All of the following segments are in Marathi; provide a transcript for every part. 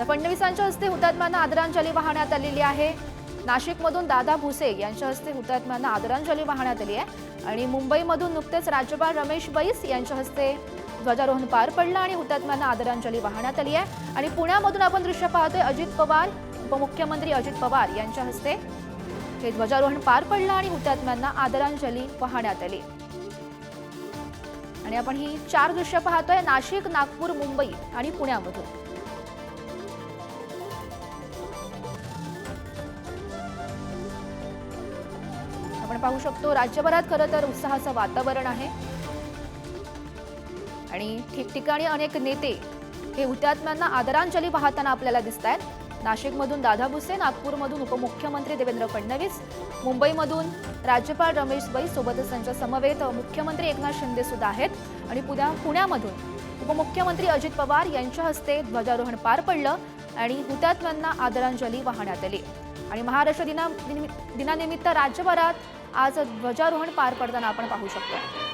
तर फडणवीसांच्या हस्ते हुतात्म्यांना आदरांजली वाहण्यात आलेली आहे. नाशिकमधून दादा भुसे यांच्या हस्ते हुतात्म्यांना आदरांजली वाहण्यात आली आहे. आणि मुंबईमधून नुकतेच राज्यपाल रमेश बैस यांच्या हस्ते ध्वजारोहण पार पडलं आणि हुतात्म्यांना आदरांजली वाहण्यात आली आहे. आणि पुण्यामधून आपण दृश्य पाहतोय अजित पवार उपमुख्यमंत्री अजित पवार यांच्या हस्ते हे ध्वजारोहण पार पडलं आणि हुतात्म्यांना आदरांजली वाहण्यात आली. आणि आपण ही चार दृश्य पाहतोय नाशिक नागपूर मुंबई आणि पुण्यामधून. आपण पाहू शकतो राज्यभरात खरं तर उत्साहाचं वातावरण आहे. आणि ठिकठिकाणी अनेक नेते हे हुतात्म्यांना आदरांजली वाहताना आपल्याला दिसत आहेत नाशिकमधून दादा भुसे नागपूरमधून उपमुख्यमंत्री देवेंद्र फडणवीस मुंबईमधून राज्यपाल रमेश बैस सोबतच त्यांच्या समवेत मुख्यमंत्री एकनाथ शिंदे सुद्धा आहेत. आणि पुण्या पुण्यामधून उपमुख्यमंत्री अजित पवार यांच्या हस्ते ध्वजारोहण पार पडलं आणि हुतात्म्यांना आदरांजली वाहण्यात आली. आणि महाराष्ट्र दिना दिनानिमित्त राज्यभरात आज ध्वजारोहण पार पडताना आपण पाहू शकतो.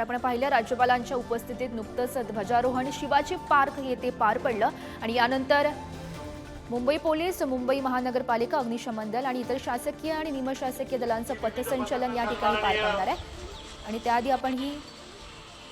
तर आपण पाहिलं राज्यपालांच्या उपस्थितीत नुकतंच ध्वजारोहण शिवाजी पार्क येथे पार पडलं आणि यानंतर मुंबई पोलीस मुंबई महानगरपालिका अग्निशमन दल आणि इतर शासकीय आणि निमशासकीय दलांचं पथसंचलन या ठिकाणी पार पडणार आहे. आणि त्याआधी आपण ही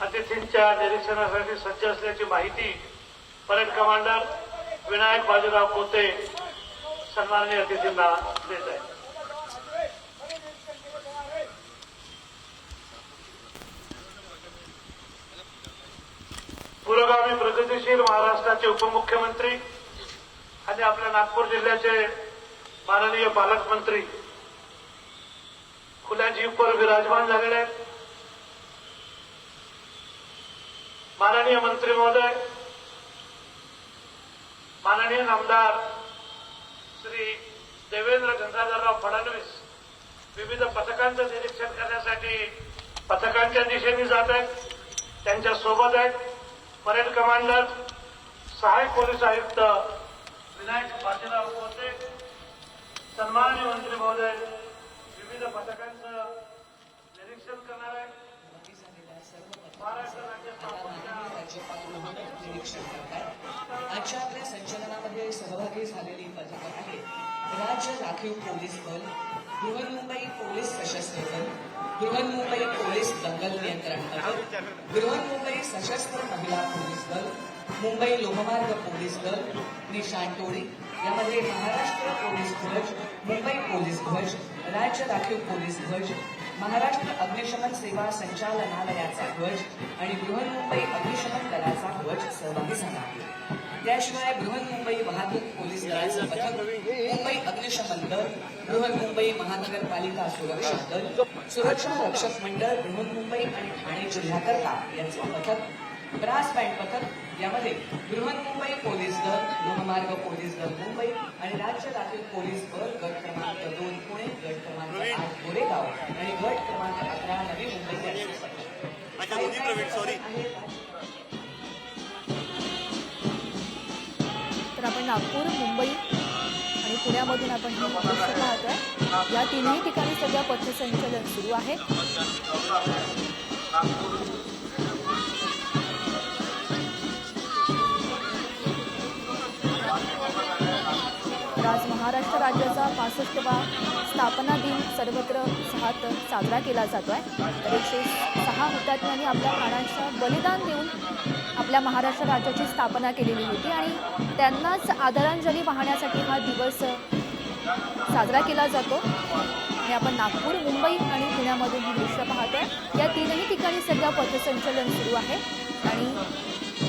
अतिथींच्या निरीक्षणासाठी सज्ज असल्याची माहिती परेड कमांडर विनायक बाजीराव पोते सन्माननीय अतिथींना देत आहे पुरोगामी प्रगतीशील महाराष्ट्राचे उपमुख्यमंत्री आणि आपल्या नागपूर जिल्ह्याचे माननीय पालकमंत्री खुल्या जीववर विराजमान झालेले आहेत. माननीय मंत्री महोदय माननीय आमदार श्री देवेंद्र गंगाधरराव फडणवीस विविध पथकांचं निरीक्षण करण्यासाठी पथकांच्या दिशेने जात आहेत त्यांच्यासोबत आहेत. परेड कमांडर सहाय्यक पोलीस आयुक्त विनायक पाटीलराव कोते सन्माननीय मंत्री महोदय विविध पथकांचं निरीक्षण करणार महाराष्ट्र राज्य निरीक्षण करतात आजच्या आपल्या संचलनामध्ये सहभागी झालेली पथकं आहेत. राज्य राखीव पोलीस बल बृहन्मुंबई पोलीस सशस्त्र दल बृहन्मुंबई पोलीस दंगल नियंत्रण पथक बृहन्मुंबई सशस्त्र महिला पोलीस दल मुंबई लोहमार्ग पोलीस दल निशान टोळी यामध्ये महाराष्ट्र पोलीस ध्वज मुंबई पोलीस ध्वज राज्य राखीव पोलीस ध्वज महाराष्ट्र अग्निशमन सेवा संचालनालयाचा ध्वज आणि बृहन्मुंबई अग्निशमन दलाचा ध्वज सहभागी झाला आहे. त्याशिवाय बृहन्मुंबई वाहतूक पोलीस दलाचं पथक मुंबई अग्निशमन दल बृहन्मुंबई महानगरपालिका सुरक्षा दल सुरक्षा रक्षक मंडळ बृहन्मुंबई आणि ठाणे जिल्ह्याकरता यांचं पथक ब्रास बँड पथक यामध्ये बृहन्मुंबई पोलीस दल लोहमार्ग पोलीस दल मुंबई आणि राज्य राखीव पोलीस बल गट क्रमांक दोन पुणे गट क्रमांक आठ गोरेगाव आणि गट क्रमांक अकरा नवी मुंबई. तर आपण नागपूर मुंबई आणि पुण्यामधून आपण हे दृश्य पाहतोय. या तिन्ही ठिकाणी सध्या पथसंचलन सुरू आहे. महाराष्ट्र राज्याचा पासष्टवा स्थापना दिन सर्वत्र सहात साजरा केला जातोय. तर एकशे सहा हुतात्म्यांनी आपल्या प्राणांचं बलिदान देऊन आपल्या महाराष्ट्र राज्याची स्थापना केलेली होती आणि त्यांनाच आदरांजली वाहण्यासाठी हा दिवस साजरा केला जातो. आणि आपण नागपूर मुंबई आणि पुण्यामधून ही दृश्य पाहतोय. या तीनही ठिकाणी सध्या पथसंचलन सुरू आहे. आणि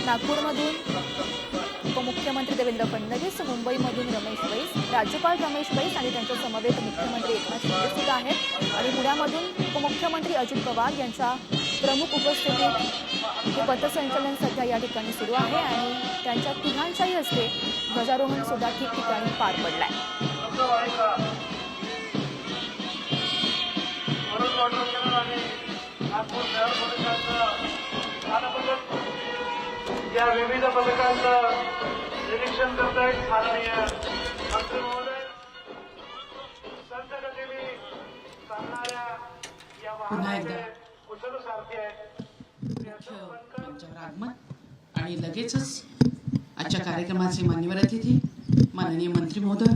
नागपूरमधून उपमुख्यमंत्री देवेंद्र फडणवीस मुंबईमधून रमेश बैस राज्यपाल रमेश बैस आणि त्यांच्या समवेत मुख्यमंत्री एकनाथ शिंदे सुद्धा आहेत. आणि पुण्यामधून उपमुख्यमंत्री अजित पवार यांच्या प्रमुख उपस्थितीत हे पथसंचलन सध्या या ठिकाणी सुरू आहे आणि त्यांच्या तिघांच्याही हस्ते ध्वजारोहण सुद्धा ठिकठिकाणी पार पडलंय. आहे या विविध पथकांचं निरीक्षण करतायत माननीय मंत्री महोदय. संत गतीने चालणाऱ्या या. वाहनाचे कुशल सारखे आहेत. आगमन आणि लगेचच आजच्या कार्यक्रमाचे मान्यवर अतिथी माननीय मंत्री महोदय.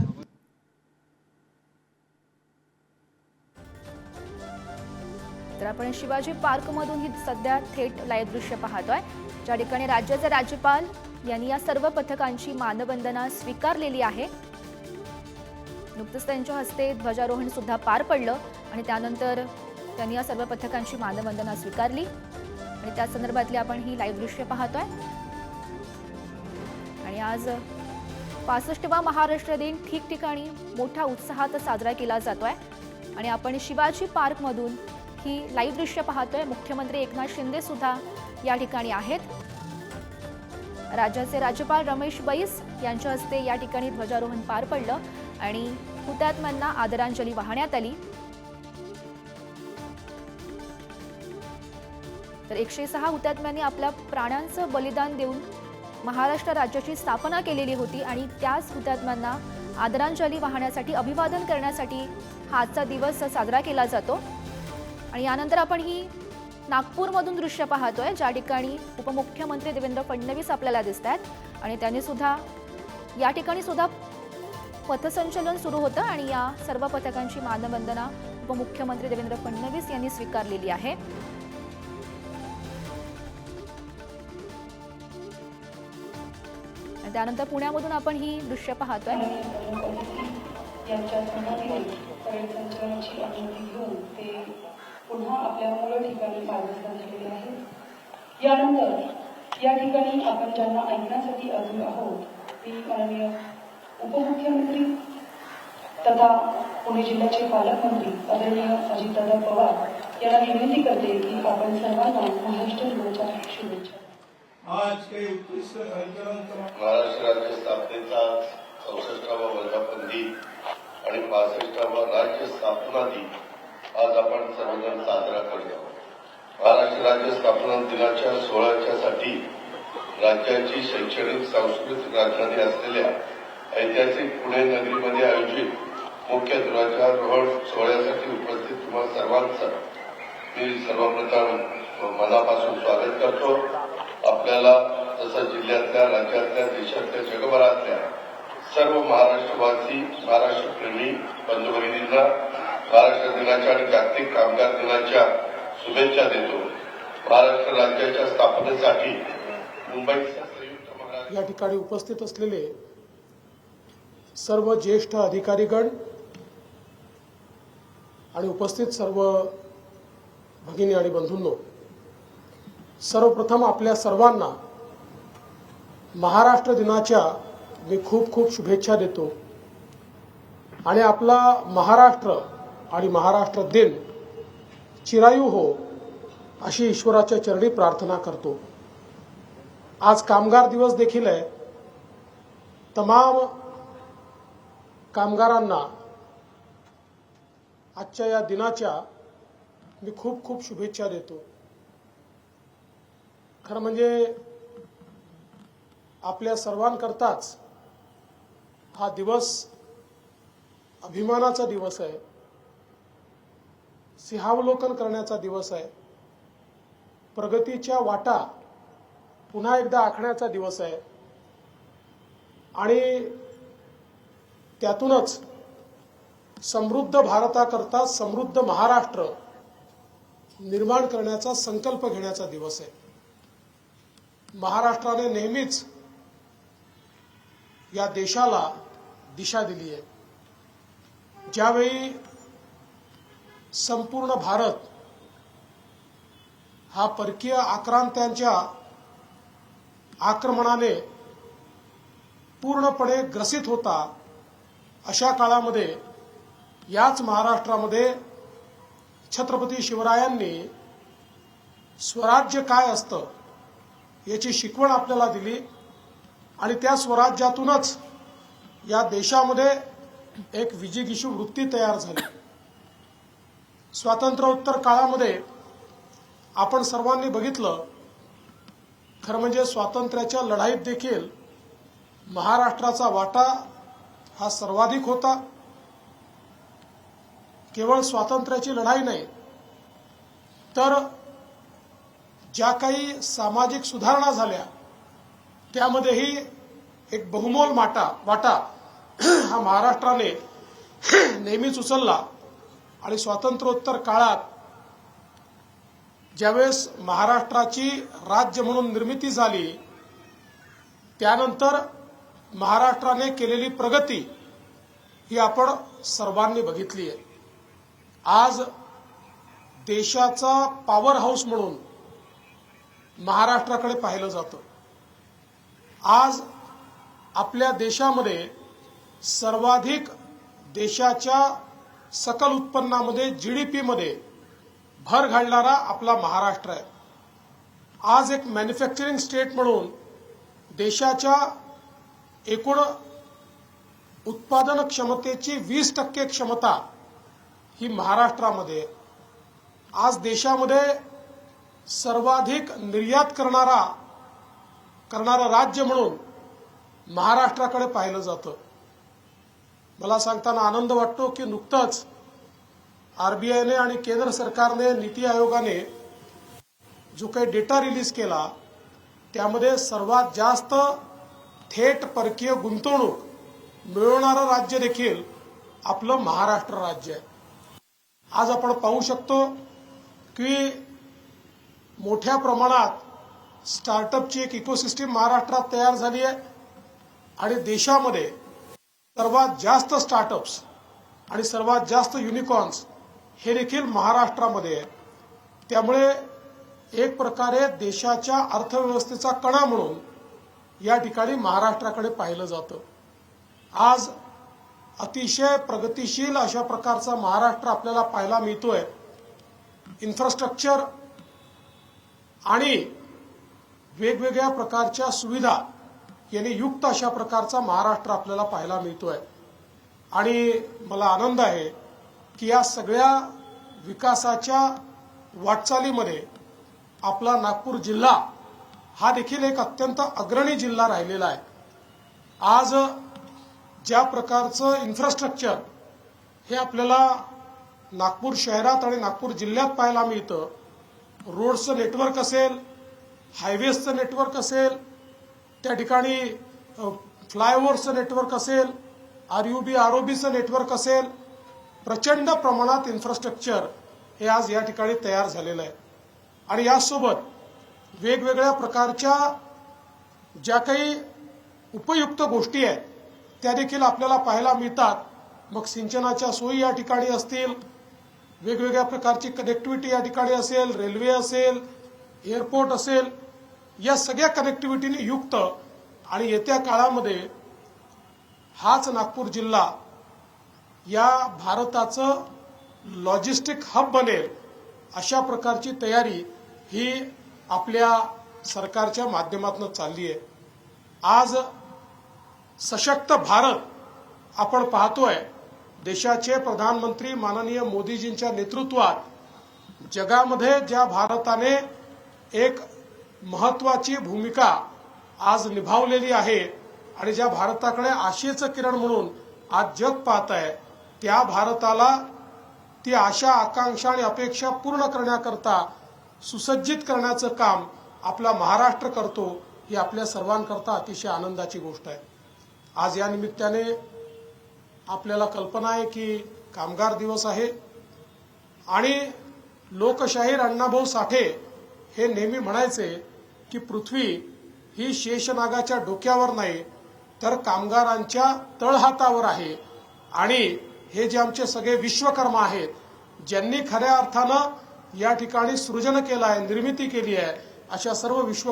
शिवाजी पार्कमधून ही सध्या थेट लाईव्ह दृश्य पाहतोय. ज्या ठिकाणी राज्याचे राज्यपाल यांनी या सर्व पथकांची मानवंदना स्वीकारलेली आहे. नुकतंच त्यांच्या हस्ते ध्वजारोहण सुद्धा पार पडलं आणि त्यानंतर त्यांनी या सर्व पथकांची मानवंदना स्वीकारली. आणि त्या संदर्भातली आपण ही लाईव्ह दृश्य पाहतोय. आणि आज पासष्टवा महाराष्ट्र दिन ठिकठिकाणी मोठ्या उत्साहात साजरा केला जातोय. आणि आपण शिवाजी पार्कमधून ही लाईव्ह दृश्य पाहतोय. मुख्यमंत्री एकनाथ शिंदे सुद्धा या ठिकाणी आहेत. राज्याचे राज्यपाल रमेश बैस यांच्या हस्ते या ठिकाणी ध्वजारोहण पार पडलं आणि हुतात्म्यांना आदरांजली वाहण्यात आली. तर एकशे सहा हुतात्म्यांनी आपल्या प्राणांचं बलिदान देऊन महाराष्ट्र राज्याची स्थापना केलेली होती आणि त्याच हुतात्म्यांना आदरांजली वाहण्यासाठी अभिवादन करण्यासाठी हा आजचा दिवस साजरा केला जातो. आणि यानंतर आपण ही नागपूरमधून दृश्य पाहतोय ज्या ठिकाणी उपमुख्यमंत्री देवेंद्र फडणवीस आपल्याला दिसत आहेत आणि त्यांनी सुद्धा या ठिकाणी सुद्धा पथसंचलन सुरू होतं आणि या सर्व पथकांची मानवंदना उपमुख्यमंत्री देवेंद्र फडणवीस यांनी स्वीकारलेली आहे. त्यानंतर पुण्यामधून आपण ही दृश्य पाहतोय. यांच्या पुन्हा आपल्या मूळ ठिकाणी मार्गस्थ झालेले आहेत यानंतर या ठिकाणी आपण ज्यांना ऐकण्यासाठी आलो आहोत ती माननीय उपमुख्यमंत्री तथा पुणे जिल्ह्याचे पालकमंत्री आदरणीय अजितदादा पवार यांना विनंती करते की आपण सर्वांना महाराष्ट्र दिनाच्या शुभेच्छा आज के उत्कृष्ट महाराष्ट्र राज्य स्थापनेचा चौसष्टावा वर्धापन दिन आणि पासष्टावा राज्य स्थापना दिन आज आपण सर्वजण साजरा करतो महाराष्ट्र राज्य स्थापना दिनाच्या सोहळ्याच्या साठी राज्याची शैक्षणिक सांस्कृतिक राजधानी असलेल्या ऐतिहासिक पुणे नगरीमध्ये आयोजित मुख्य ध्वजारोहण सोहळ्यासाठी उपस्थित तुम्हा सर्वांचं मी सर्वप्रथम मनापासून स्वागत करतो. आपल्याला तसं जिल्ह्यातल्या राज्यातल्या देशातल्या जगभरातल्या सर्व महाराष्ट्रवासी महाराष्ट्रप्रेमी बंधू भगिनींना महाराष्ट्र दिनाच्या आणि जागतिक कामगार दिनाच्या शुभेच्छा देतो. महाराष्ट्र राज्याच्या स्थापनेसाठी मुंबईच्या या ठिकाणी उपस्थित असलेले सर्व ज्येष्ठ अधिकारीगण आणि उपस्थित सर्व भगिनी आणि बंधूंनो सर्वप्रथम आपल्या सर्वांना महाराष्ट्र दिनाच्या मी खूप खूप शुभेच्छा देतो. आणि आपला महाराष्ट्र आणि महाराष्ट्र दिन चिरायू हो अशी ईश्वराच्या चरणी प्रार्थना करतो. आज कामगार दिवस देखील आहे. तमाम कामगारांना आजच्या या दिनाच्या मी खूप खूप शुभेच्छा देतो. खरं म्हणजे आपल्या सर्वांकरताच हा दिवस अभिमानाचा दिवस आहे. सिंहावलोकन करण्याचा दिवस आहे. प्रगतीच्या वाटा पुन्हा एकदा आखण्याचा दिवस आहे. आणि त्यातूनच समृद्ध भारताकरता समृद्ध महाराष्ट्र निर्माण करण्याचा संकल्प घेण्याचा दिवस आहे. महाराष्ट्राने नेहमीच या देशाला दिशा दिली आहे. ज्यावेळी संपूर्ण भारत हा परकीय आक्रांत्यांच्या आक्रमणाने पूर्णपणे ग्रसित होता अशा काळामध्ये याच महाराष्ट्रामध्ये छत्रपती शिवरायांनी स्वराज्य काय असतं याची शिकवण आपल्याला दिली आणि त्या स्वराज्यातूनच या देशामध्ये एक विजिगिषू वृत्ती तयार झाली. स्वातंत्र्योत्तर काळामध्ये आपण सर्वांनी बघितलं खरं म्हणजे स्वातंत्र्याच्या लढाईत देखील महाराष्ट्राचा वाटा हा सर्वाधिक होता. केवळ स्वातंत्र्याची लढाई नाही तर ज्या काही सामाजिक सुधारणा झाल्या त्यामध्येही एक बहुमोल माटा वाटा हा महाराष्ट्राने नेहमीच उचलला. आणि स्वातंत्र्योत्तर काळात ज्यावेळेस महाराष्ट्राची राज्य म्हणून निर्मिती झाली त्यानंतर महाराष्ट्राने केलेली प्रगती ही आपण सर्वांनी बघितली आहे. आज देशाचा पॉवर हाऊस म्हणून महाराष्ट्राकडे पाहिलं जातं. आज आपल्या देशामध्ये सर्वाधिक देशाच्या सकल उत्पन्नामध्ये जीडीपीमध्ये भर घालणारा आपला महाराष्ट्र आहे. आज एक मॅन्युफॅक्चरिंग स्टेट म्हणून देशाच्या एकूण उत्पादन क्षमतेची वीस टक्के क्षमता ही महाराष्ट्रामध्ये आज देशामध्ये सर्वाधिक निर्यात करणारा करणारं राज्य म्हणून महाराष्ट्राकडे पाहिलं जातं. मला सांगताना आनंद वाटतो की नुकतंच आरबीआयने आणि केंद्र सरकारने नीती आयोगाने जो काही डेटा रिलीज केला त्यामध्ये सर्वात जास्त थेट परकीय गुंतवणूक मिळवणारं राज्य देखील आपलं महाराष्ट्र राज्य आहे. आज आपण पाहू शकतो की मोठ्या प्रमाणात स्टार्टअपची एक इकोसिस्टीम महाराष्ट्रात तयार झाली आहे आणि देशामध्ये सर्वात जास्त स्टार्टअप्स आणि सर्वात जास्त युनिकॉर्न्स हे देखील महाराष्ट्रामध्ये आहे त्यामुळे एक प्रकारे देशाच्या अर्थव्यवस्थेचा कणा म्हणून या ठिकाणी महाराष्ट्राकडे पाहिलं जातं. आज अतिशय प्रगतिशील अशा प्रकारचा महाराष्ट्र आपल्याला पाहायला मिळतोय. इन्फ्रास्ट्रक्चर आणि वेगवेगळ्या प्रकारच्या सुविधा यांनी युक्त अशा प्रकारचा महाराष्ट्र आपल्याला पाहायला मिळतोय. आणि मला आनंद आहे की या सगळ्या विकासाच्या वाटचालीमध्ये आपला नागपूर जिल्हा हा देखील एक अत्यंत अग्रणी जिल्हा राहिलेला आहे. आज ज्या प्रकारचं इन्फ्रास्ट्रक्चर हे आपल्याला नागपूर शहरात आणि नागपूर जिल्ह्यात पाहायला मिळतं रोडचं नेटवर्क असेल हायवेजचं नेटवर्क असेल त्या ठिकाणी फ्लायओव्हरचं नेटवर्क असेल R U B R O बीचं network असेल प्रचंड प्रमाणात इन्फ्रास्ट्रक्चर हे आज या ठिकाणी तयार झालेलं आहे. आणि यासोबत वेगवेगळ्या प्रकारच्या ज्या काही उपयुक्त गोष्टी आहेत त्या देखील आपल्याला पाहायला मिळतात. मग सिंचनाच्या सोयी या ठिकाणी असतील वेगवेगळ्या प्रकारची कनेक्टिव्हिटी या ठिकाणी असेल रेल्वे असेल एअरपोर्ट असेल या सगळ्या कनेक्टिव्हिटीने युक्त आणि येत्या काळामध्ये हाच नागपूर जिल्हा या भारताचं लॉजिस्टिक हब बनेल अशा प्रकारची तयारी ही आपल्या सरकारच्या माध्यमातून चालली आहे. आज सशक्त भारत आपण पाहतोय. देशाचे प्रधानमंत्री माननीय मोदीजींच्या नेतृत्वात जगामध्ये ज्या भारताने एक महत्वाची भूमिका आज निभावलेली आहे आणि ज्या भारताकडे आशेचं किरण म्हणून आज जग पाहत आहे त्या भारताला ती आशा आकांक्षा आणि अपेक्षा पूर्ण करण्याकरता सुसज्जित करण्याचं काम आपला महाराष्ट्र करतो ही आपल्या सर्वांकरता अतिशय आनंदाची गोष्ट आहे. आज या निमित्ताने आपल्याला कल्पना आहे की कामगार दिवस आहे आणि लोकशाहीर अण्णाभाऊ साठे हे नेहमी म्हणायचे की पृथ्वी ही शेषनागाच्या डोक्यावर नाही तर कामगारांच्या तळहातावर आहे. आणि हे जे आमचे सगळे विश्वकर्मा आहेत ज्यांनी खऱ्या अर्थानं या ठिकाणी सृजन केलं आहे निर्मिती केली आहे अशा सर्व विश्व